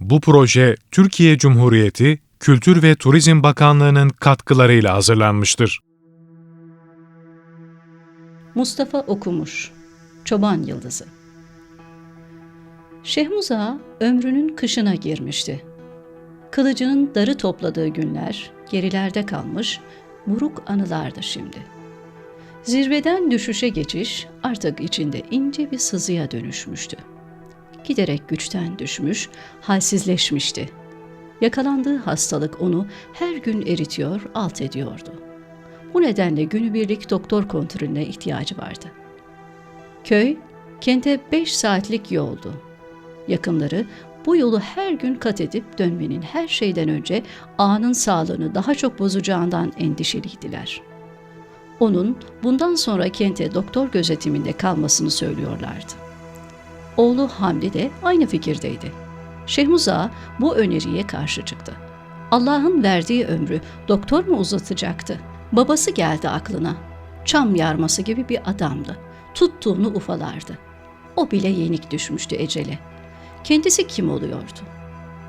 Bu proje Türkiye Cumhuriyeti Kültür ve Turizm Bakanlığı'nın katkılarıyla hazırlanmıştır. Mustafa Okumuş Çoban Yıldızı Şehmuz Ağa ömrünün kışına girmişti. Kılıcının darı topladığı günler gerilerde kalmış, buruk anılardı şimdi. Zirveden düşüşe geçiş artık içinde ince bir sızıya dönüşmüştü. Giderek güçten düşmüş, halsizleşmişti. Yakalandığı hastalık onu her gün eritiyor, alt ediyordu. Bu nedenle günübirlik doktor kontrolüne ihtiyacı vardı. Köy, kente beş saatlik yoldu. Yakınları bu yolu her gün kat edip dönmenin her şeyden önce ağanın sağlığını daha çok bozacağından endişeliydiler. Onun bundan sonra kente doktor gözetiminde kalmasını söylüyorlardı. Oğlu Hamdi de aynı fikirdeydi. Şehmuz Ağa bu öneriye karşı çıktı. Allah'ın verdiği ömrü doktor mu uzatacaktı? Babası geldi aklına. Çam yarması gibi bir adamdı. Tuttuğunu ufalardı. O bile yenik düşmüştü ecele. Kendisi kim oluyordu?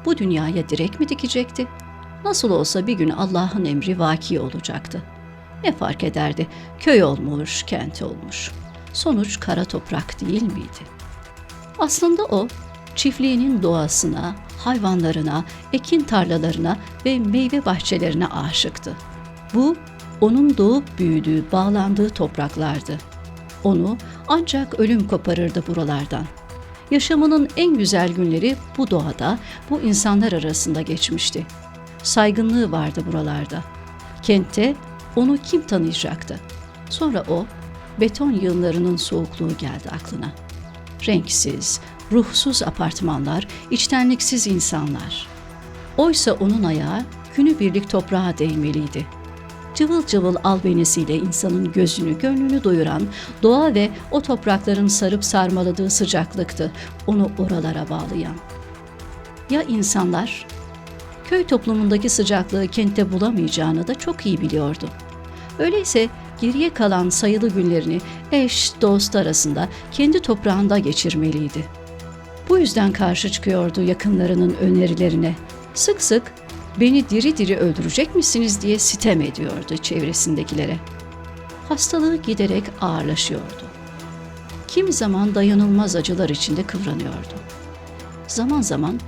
Bu dünyaya direk mi dikecekti? Nasıl olsa bir gün Allah'ın emri vaki olacaktı. Ne fark ederdi? Köy olmuş, kent olmuş. Sonuç kara toprak değil miydi? Aslında o, çiftliğinin doğasına, hayvanlarına, ekin tarlalarına ve meyve bahçelerine aşıktı. Bu, onun doğup büyüdüğü, bağlandığı topraklardı. Onu ancak ölüm koparırdı buralardan. Yaşamının en güzel günleri bu doğada, bu insanlar arasında geçmişti. Saygınlığı vardı buralarda. Kentte onu kim tanıyacaktı? Sonra o, beton yığınlarının soğukluğu geldi aklına. Renksiz, ruhsuz apartmanlar, içtenliksiz insanlar. Oysa onun ayağı günübirlik toprağa değmeliydi. Cıvıl cıvıl albenisiyle insanın gözünü, gönlünü doyuran doğa ve o toprakların sarıp sarmaladığı sıcaklıktı onu oralara bağlayan. Ya insanlar? Köy toplumundaki sıcaklığı kentte bulamayacağını da çok iyi biliyordu. Öyleyse geriye kalan sayılı günlerini eş, dost arasında kendi toprağında geçirmeliydi. Bu yüzden karşı çıkıyordu yakınlarının önerilerine. Sık sık beni diri diri öldürecek misiniz diye sitem ediyordu çevresindekilere. Hastalığı giderek ağırlaşıyordu. Kim zaman dayanılmaz acılar içinde kıvranıyordu. Zaman zaman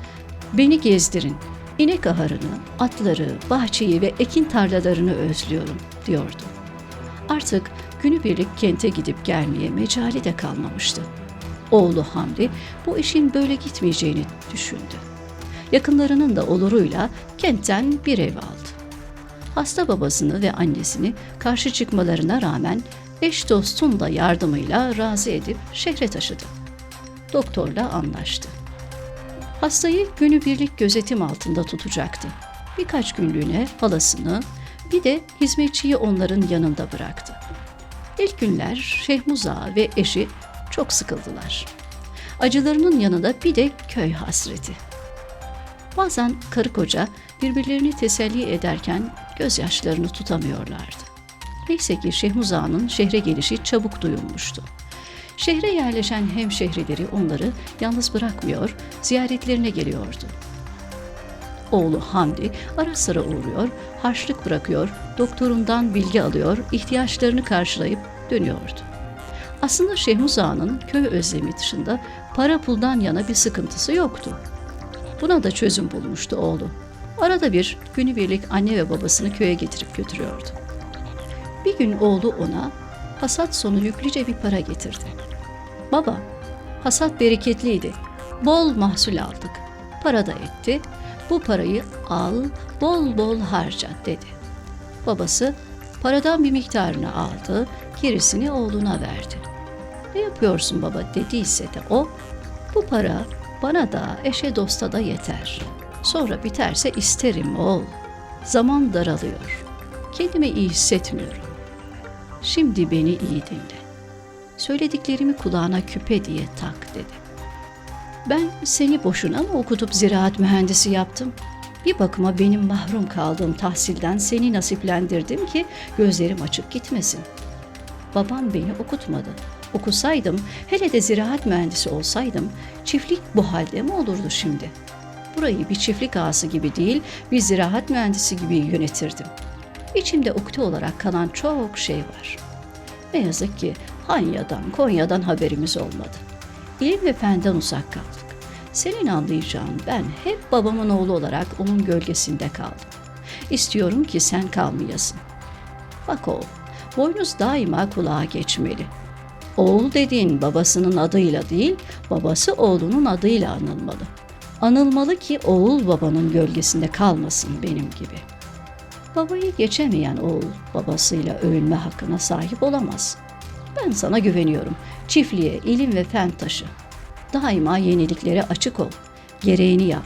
beni gezdirin, inek aharını, atları, bahçeyi ve ekin tarlalarını özlüyorum diyordu. Artık günübirlik kente gidip gelmeye mecali de kalmamıştı. Oğlu Hamdi bu işin böyle gitmeyeceğini düşündü. Yakınlarının da oluruyla kentten bir ev aldı. Hasta babasını ve annesini karşı çıkmalarına rağmen eş dostun da yardımıyla razı edip şehre taşıdı. Doktorla anlaştı. Hastayı günübirlik gözetim altında tutacaktı. Birkaç günlüğüne halasını, bir de hizmetçiyi onların yanında bıraktı. İlk günler Şehmuza ve eşi çok sıkıldılar. Acılarının yanında bir de köy hasreti. Bazen karı koca birbirlerini teselli ederken gözyaşlarını tutamıyorlardı. Neyse ki Şehmuza'nın şehre gelişi çabuk duyulmuştu. Şehre yerleşen hemşehrileri onları yalnız bırakmıyor, ziyaretlerine geliyordu. Oğlu Hamdi ara sıra uğruyor, harçlık bırakıyor, doktorundan bilgi alıyor, ihtiyaçlarını karşılayıp dönüyordu. Aslında Şehmuz Ağa'nın köy özlemi dışında para puldan yana bir sıkıntısı yoktu. Buna da çözüm bulmuştu oğlu. Arada bir günübirlik anne ve babasını köye getirip götürüyordu. Bir gün oğlu ona hasat sonu yüklüce bir para getirdi. Baba, hasat bereketliydi. Bol mahsul aldık. Para da etti. Bu parayı al, bol bol harca dedi. Babası paradan bir miktarını aldı, gerisini oğluna verdi. Ne yapıyorsun baba dediyse de o, bu para bana da eşe dosta da yeter. Sonra biterse isterim oğul. Zaman daralıyor. Kendimi iyi hissetmiyorum. Şimdi beni iyi dinle. Söylediklerimi kulağına küpe diye tak dedi. Ben seni boşuna mı okutup ziraat mühendisi yaptım? Bir bakıma benim mahrum kaldığım tahsilden seni nasiplendirdim ki gözlerim açık gitmesin. Babam beni okutmadı. Okusaydım, hele de ziraat mühendisi olsaydım, çiftlik bu halde mi olurdu şimdi? burayı bir çiftlik ağası gibi değil, bir ziraat mühendisi gibi yönetirdim. İçimde ukde olarak kalan çok şey var. Ne yazık ki Hanya'dan, Konya'dan haberimiz olmadı. İlim ve fenden uzak kaldık. Senin anlayacağın ben hep babamın oğlu olarak onun gölgesinde kaldım. İstiyorum ki sen kalmayasın. Bak oğul, boynuz daima kulağa geçmeli. Oğul dediğin babasının adıyla değil, babası oğlunun adıyla anılmalı. Anılmalı ki oğul babanın gölgesinde kalmasın benim gibi. Babayı geçemeyen oğul babasıyla övünme hakkına sahip olamaz. Ben sana güveniyorum. Çiftliğe ilim ve fen taşı. Daima yeniliklere açık ol. Gereğini yap.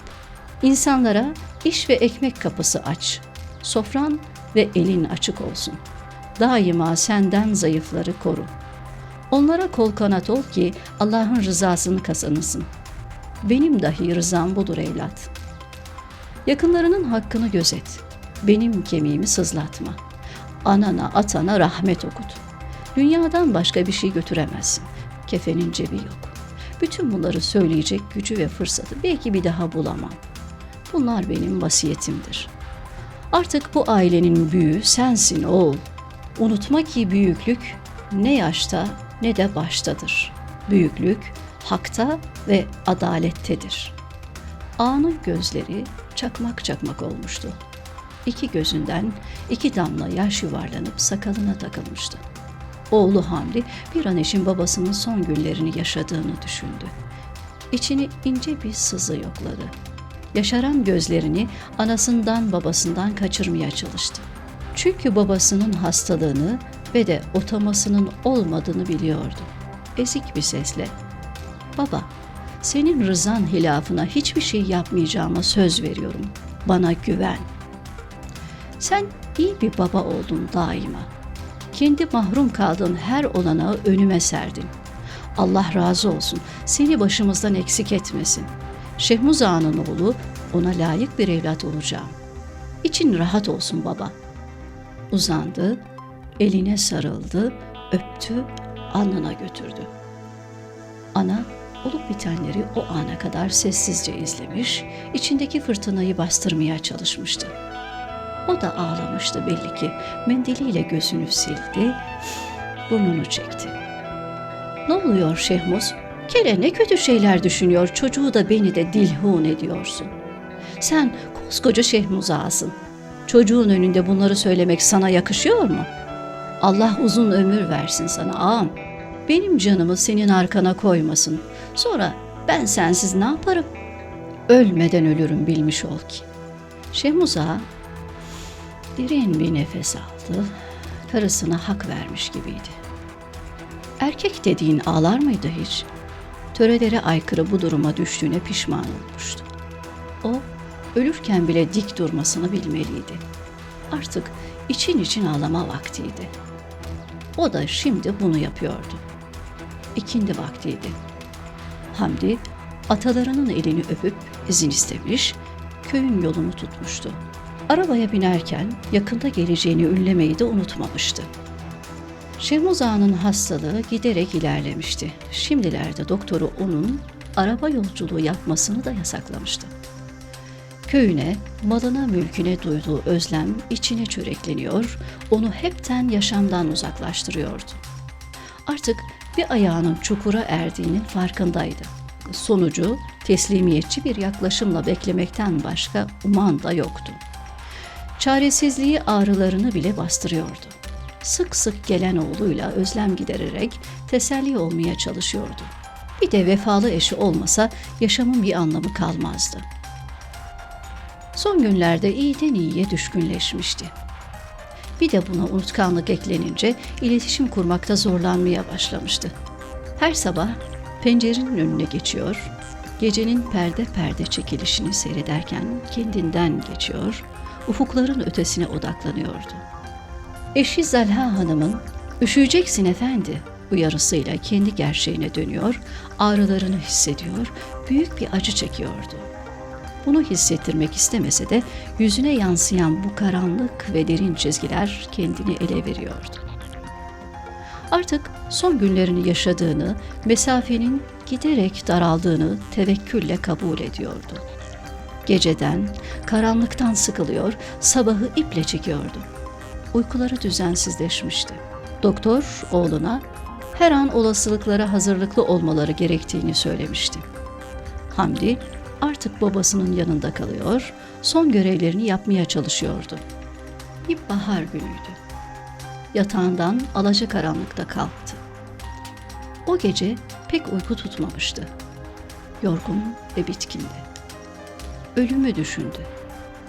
İnsanlara iş ve ekmek kapısı aç. Sofran ve elin açık olsun. Daima senden zayıfları koru. Onlara kol kanat ol ki Allah'ın rızasını kazanırsın. Benim dahi rızam budur evlat. Yakınlarının hakkını gözet. Benim kemiğimi sızlatma. Anana, atana rahmet okut. Dünyadan başka bir şey götüremezsin. Kefenin cebi yok. Bütün bunları söyleyecek gücü ve fırsatı belki bir daha bulamam. Bunlar benim vasiyetimdir. Artık bu ailenin büyüğü sensin oğul. Unutma ki büyüklük ne yaşta ne de baştadır. Büyüklük hakta ve adalettedir. Ağanın gözleri çakmak çakmak olmuştu. İki gözünden iki damla yaş yuvarlanıp sakalına takılmıştı. Oğlu Hamdi bir an için babasının son günlerini yaşadığını düşündü. İçini ince bir sızı yokladı. Yaşaran gözlerini anasından babasından kaçırmaya çalıştı. Çünkü babasının hastalığını ve de otamasının olmadığını biliyordu. Ezik bir sesle, ''Baba, senin rızan hilafına hiçbir şey yapmayacağıma söz veriyorum. Bana güven.'' Sen iyi bir baba oldun daima. Kendi mahrum kaldığın her olanağı önüme serdin. Allah razı olsun, seni başımızdan eksik etmesin. Şehmuz Ağa'nın oğlu, ona layık bir evlat olacağım. İçin rahat olsun baba. Uzandı, eline sarıldı, öptü, alnına götürdü. Ana olup bitenleri o ana kadar sessizce izlemiş, içindeki fırtınayı bastırmaya çalışmıştı. O da ağlamıştı belli ki. Mendiliyle gözünü sildi, burnunu çekti. Ne oluyor Şehmuz? Kere ne kötü şeyler düşünüyor, çocuğu da beni de dilhun ediyorsun. Sen koskoca Şehmuz ağasın. Çocuğun önünde bunları söylemek sana yakışıyor mu? Allah uzun ömür versin sana ağam. Benim canımı senin arkana koymasın. Sonra ben sensiz ne yaparım? Ölmeden ölürüm bilmiş ol ki. Şehmuz ağa derin bir nefes aldı. Karısına hak vermiş gibiydi. Erkek dediğin ağlar mıydı hiç? Törelere aykırı bu duruma düştüğüne pişman olmuştu. O ölürken bile dik durmasını bilmeliydi. Artık için için ağlama vaktiydi. O da şimdi bunu yapıyordu. İkindi vaktiydi. Hamdi atalarının elini öpüp izin istemiş, köyün yolunu tutmuştu. Arabaya binerken yakında geleceğini ünlemeyi de unutmamıştı. Şehmuz Ağa'nın hastalığı giderek ilerlemişti. Şimdilerde doktoru onun araba yolculuğu yapmasını da yasaklamıştı. Köyüne, malına, mülküne duyduğu özlem içine çörekleniyor, onu hepten yaşamdan uzaklaştırıyordu. Artık bir ayağının çukura erdiğinin farkındaydı. Sonucu teslimiyetçi bir yaklaşımla beklemekten başka uman da yoktu. Çaresizliği ağrılarını bile bastırıyordu. Sık sık gelen oğluyla özlem gidererek teselli olmaya çalışıyordu. Bir de vefalı eşi olmasa yaşamın bir anlamı kalmazdı. Son günlerde iyiden iyiye düşkünleşmişti. Bir de buna unutkanlık eklenince iletişim kurmakta zorlanmaya başlamıştı. Her sabah pencerenin önüne geçiyor, gecenin perde perde çekilişini seyrederken kendinden geçiyor, ufukların ötesine odaklanıyordu. Eşi Zalha Hanım'ın üşüyeceksin efendi uyarısıyla kendi gerçeğine dönüyor, ağrılarını hissediyor, büyük bir acı çekiyordu. Bunu hissettirmek istemese de yüzüne yansıyan bu karanlık ve derin çizgiler kendini ele veriyordu. Artık son günlerini yaşadığını, mesafenin giderek daraldığını tevekkülle kabul ediyordu. Geceden, karanlıktan sıkılıyor, sabahı iple çekiyordu. Uykuları düzensizleşmişti. Doktor oğluna her an olasılıklara hazırlıklı olmaları gerektiğini söylemişti. Hamdi artık babasının yanında kalıyor, son görevlerini yapmaya çalışıyordu. Bir bahar günüydü. Yatağından alacakaranlıkta kalktı. O gece pek uyku tutmamıştı. Yorgun ve bitkindi. Ölümü düşündü.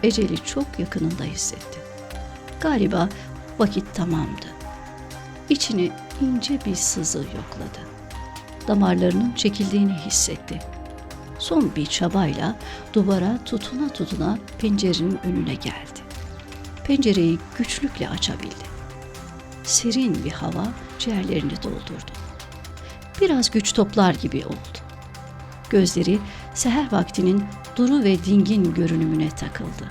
Eceli çok yakınında hissetti. Galiba vakit tamamdı. İçini ince bir sızı yokladı. Damarlarının çekildiğini hissetti. Son bir çabayla duvara tutuna tutuna pencerenin önüne geldi. Pencereyi güçlükle açabildi. Serin bir hava ciğerlerini doldurdu. Biraz güç toplar gibi oldu. Gözleri seher vaktinin duru ve dingin görünümüne takıldı.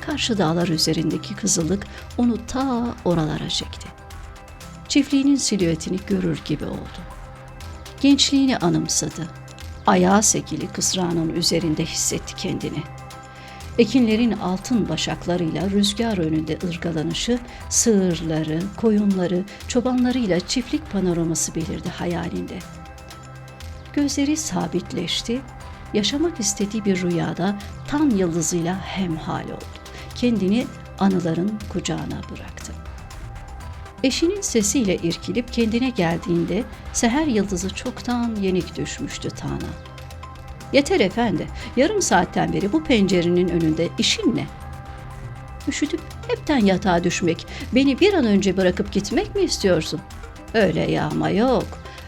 Karşı dağlar üzerindeki kızıllık onu ta oralara çekti. Çiftliğinin silüetini görür gibi oldu. Gençliğini anımsadı. Ayağı sekili kısrağının üzerinde hissetti kendini. Ekinlerin altın başaklarıyla rüzgar önünde ırgalanışı, sığırları, koyunları, çobanlarıyla çiftlik panoraması belirdi hayalinde. Gözleri sabitleşti, yaşamak istediği bir rüyada tan yıldızıyla hemhal oldu. Kendini anıların kucağına bıraktı. Eşinin sesiyle irkilip kendine geldiğinde seher yıldızı çoktan yenik düşmüştü Tan'a. Yeter efendi, yarım saatten beri bu pencerenin önünde işin ne? Üşütüp hepten yatağa düşmek, beni bir an önce bırakıp gitmek mi istiyorsun? Öyle yağma yok.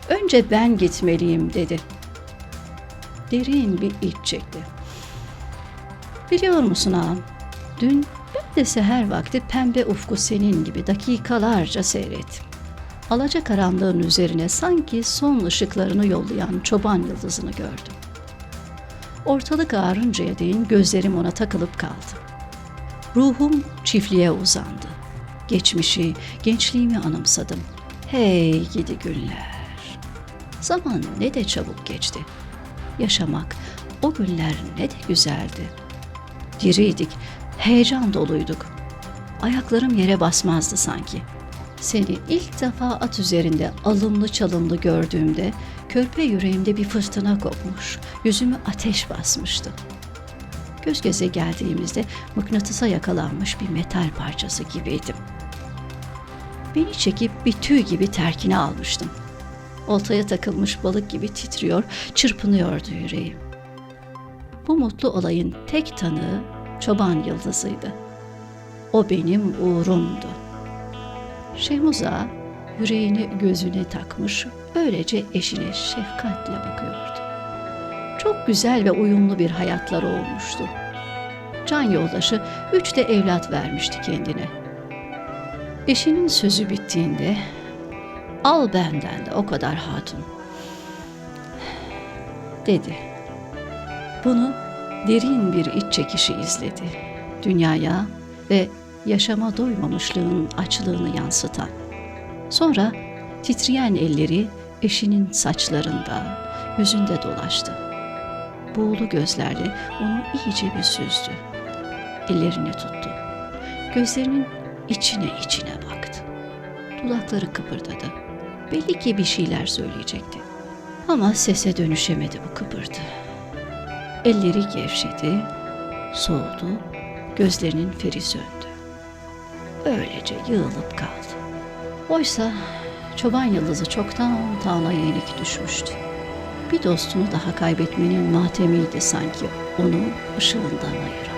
Önce ben gitmeliyim dedi. Derin bir iç çekti. Biliyor musun ağam? Dün ben de seher vakti pembe ufku senin gibi dakikalarca seyrettim. Alaca karanlığın üzerine sanki son ışıklarını yollayan çoban yıldızını gördüm. Ortalık ağarıncaya değin gözlerim ona takılıp kaldı. Ruhum çiftliğe uzandı. Geçmişi, gençliğimi anımsadım. Hey gidi günler. Zaman ne de çabuk geçti. Yaşamak o günler ne de güzeldi. Diriydik, heyecan doluyduk. Ayaklarım yere basmazdı sanki. Seni ilk defa at üzerinde alımlı çalımlı gördüğümde körpe yüreğimde bir fırtına kopmuş, yüzümü ateş basmıştı. Göz göze geldiğimizde mıknatısa yakalanmış bir metal parçası gibiydim. Beni çekip bir tüy gibi terkine almıştım. Oltaya takılmış balık gibi titriyor, çırpınıyordu yüreğim. Bu mutlu olayın tek tanığı çoban yıldızıydı. O benim uğrumdu. Şehmuza yüreğini gözüne takmış, öylece eşine şefkatle bakıyordu. Çok güzel ve uyumlu bir hayatları olmuştu. Can yoldaşı üç de evlat vermişti kendine. Eşinin sözü bittiğinde al benden de o kadar hatun dedi. Bunu derin bir iç çekişi izledi. Dünyaya ve yaşama doymamışlığın açlığını yansıtan. Sonra titreyen elleri eşinin saçlarında, yüzünde dolaştı. Buğulu gözlerle onu iyice bir süzdü. Ellerini tuttu. Gözlerinin içine içine baktı. Dudakları kıpırdadı. Belli ki bir şeyler söyleyecekti. Ama sese dönüşemedi bu kıpırdı. Elleri gevşedi, soğudu, gözlerinin feri söndü. Öylece yığılıp kaldı. Oysa çoban yıldızı çoktan Tan'a yenik düşmüştü. Bir dostunu daha kaybetmenin matemiydi sanki onu ışığından ayıran.